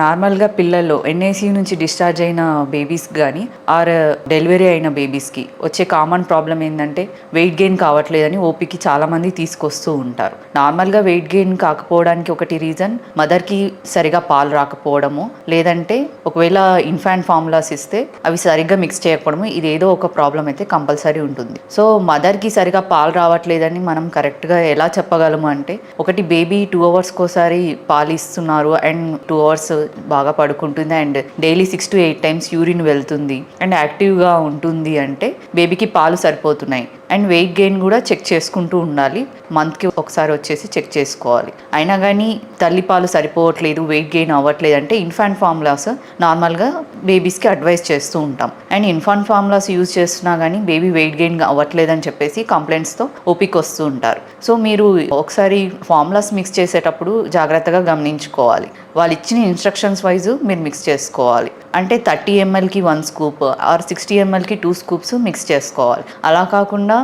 నార్మల్గా పిల్లల్లో ఎన్ఐసి నుంచి డిశ్చార్జ్ అయిన బేబీస్ కానీ ఆర్ డెలివరీ అయిన బేబీస్కి వచ్చే కామన్ ప్రాబ్లం ఏంటంటే వెయిట్ గెయిన్ కావట్లేదని ఓపీకి చాలామంది తీసుకొస్తూ ఉంటారు. నార్మల్గా వెయిట్ గెయిన్ కాకపోవడానికి ఒకటి రీజన్ మదర్కి సరిగా పాలు రాకపోవడము లేదంటే ఒకవేళ ఇన్ఫాంట్ ఫార్ములాస్ ఇస్తే అవి సరిగ్గా మిక్స్ చేయకపోవడము ఇది ఏదో ఒక ప్రాబ్లం అయితే కంపల్సరీ ఉంటుంది. సో మదర్కి సరిగా పాలు రావట్లేదని మనం కరెక్ట్గా ఎలా చెప్పగలము అంటే ఒకటి బేబీ టూ అవర్స్కి ఒకసారి పాలు ఇస్తున్నారు అండ్ టూ అవర్స్ బాగా పడుకుంటుంది. And daily six to eight times urine వెళ్తుంది. అండ్ యాక్టివ్గా ఉంటుంది అంటే బేబీకి పాలు సరిపోతున్నాయి. అండ్ వెయిట్ గెయిన్ కూడా చెక్ చేసుకుంటూ ఉండాలి. మంత్కి ఒకసారి వచ్చేసి చెక్ చేసుకోవాలి. అయినా కానీ తల్లిపాలు సరిపోవట్లేదు వెయిట్ గెయిన్ అవ్వట్లేదు అంటే ఇన్ఫాంట్ ఫార్ములాస్ నార్మల్గా బేబీస్కి అడ్వైస్ చేస్తూ ఉంటాం. అండ్ ఇన్ఫాంట్ ఫార్ములాస్ యూజ్ చేస్తున్నా కానీ బేబీ వెయిట్ గెయిన్ అవ్వట్లేదని చెప్పేసి కంప్లైంట్స్తో ఓపిక వస్తూ ఉంటారు. సో మీరు ఒకసారి ఫార్ములాస్ మిక్స్ చేసేటప్పుడు జాగ్రత్తగా గమనించుకోవాలి. వాళ్ళు ఇచ్చిన ఇన్స్ట్రక్షన్స్ వైజ్ మీరు మిక్స్ చేసుకోవాలి. అంటే థర్టీ ఎంఎల్కి వన్ స్కూప్ ఆర్ సిక్స్టీ ఎంఎల్కి టూ స్కూప్స్ మిక్స్ చేసుకోవాలి. అలా కాకుండా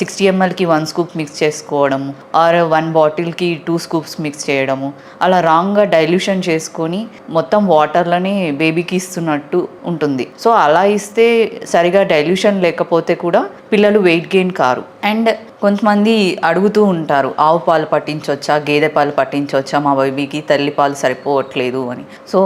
సిక్స్టీ ఎంఎల్కి వన్ స్కూప్ మిక్స్ చేసుకోవడము ఆర్ వన్ బాటిల్కి టూ స్కూప్స్ మిక్స్ చేయడము. అలా రాంగ్గా డైల్యూషన్ చేసుకొని మొత్తం వాటర్లనే బేబీకి ఇస్తున్నట్టు ఉంటుంది. సో అలా ఇస్తే సరిగా డైల్యూషన్ లేకపోతే కూడా పిల్లలు వెయిట్ గెయిన్ కారు. అండ్ కొంతమంది అడుగుతూ ఉంటారు ఆవు పాలు పట్టించవచ్చా గేదె పాలు పట్టించవచ్చా మా బేబీకి తల్లి పాలు సరిపోవట్లేదు అని. సో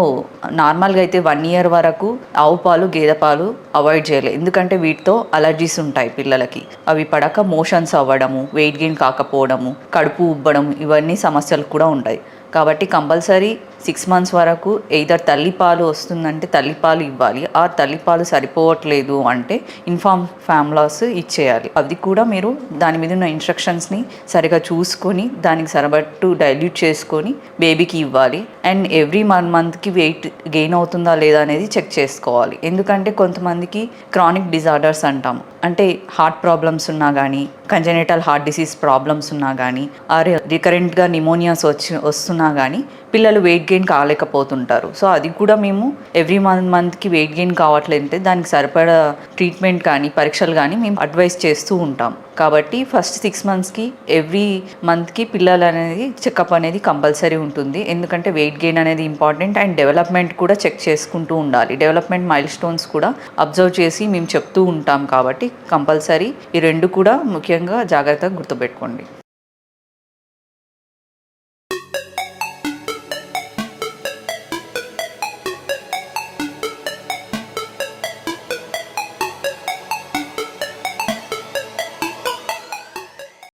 నార్మల్గా అయితే వన్ ఇయర్ వరకు ఆవు పాలు గేదె పాలు అవాయిడ్ చేయాలి. ఎందుకంటే వీటితో అలర్జీస్ ఉంటాయి పిల్లలకి. అవి పడక మోషన్స్ అవ్వడము వెయిట్ గెయిన్ కాకపోవడము కడుపు ఉబ్బడం ఇవన్నీ సమస్యలు కూడా ఉంటాయి. కాబట్టి కంపల్సరీ సిక్స్ మంత్స్ వరకు ఎయిదర్ తల్లిపాలు వస్తుందంటే తల్లిపాలు ఇవ్వాలి. ఆ తల్లిపాలు సరిపోవట్లేదు అంటే ఇన్ఫామ్ ఫ్యామ్లాస్ ఇచ్చేయాలి. అది కూడా మీరు దాని మీద ఉన్న ఇన్స్ట్రక్షన్స్ని సరిగా చూసుకొని దానికి సరిపట్టు డైల్యూట్ చేసుకొని బేబీకి ఇవ్వాలి. అండ్ ఎవ్రీ వన్ మంత్కి వెయిట్ గెయిన్ అవుతుందా లేదా అనేది చెక్ చేసుకోవాలి. ఎందుకంటే కొంతమందికి క్రానిక్ డిజార్డర్స్ అంటాం. అంటే హార్ట్ ప్రాబ్లమ్స్ ఉన్నా కానీ కంజెనేటల్ హార్ట్ డిసీజ్ ప్రాబ్లమ్స్ ఉన్నా కానీ ఆర్ రికరెంట్గా నిమోనియాస్ వచ్చి వస్తున్నా కానీ పిల్లలు వెయిట్ గెయిన్ కాలేకపోతుంటారు. సో అది కూడా మేము ఎవ్రీ మంత్ మంత్కి వెయిట్ గెయిన్ కావట్లేదంటే దానికి సరిపడా ట్రీట్మెంట్ కానీ పరీక్షలు కానీ మేము అడ్వైస్ చేస్తూ ఉంటాం. కాబట్టి ఫస్ట్ సిక్స్ మంత్స్కి ఎవ్రీ మంత్కి పిల్లలు అనేది చెకప్ అనేది కంపల్సరీ ఉంటుంది. ఎందుకంటే వెయిట్ గెయిన్ అనేది ఇంపార్టెంట్ అండ్ డెవలప్మెంట్ కూడా చెక్ చేసుకుంటూ ఉండాలి. డెవలప్మెంట్ మైల్ స్టోన్స్ కూడా అబ్జర్వ్ చేసి మేము చెప్తూ ఉంటాం కాబట్టి కంపల్సరీ ఈ రెండు కూడా ముఖ్యంగా జాగ్రత్తగా గుర్తుపెట్టుకోండి.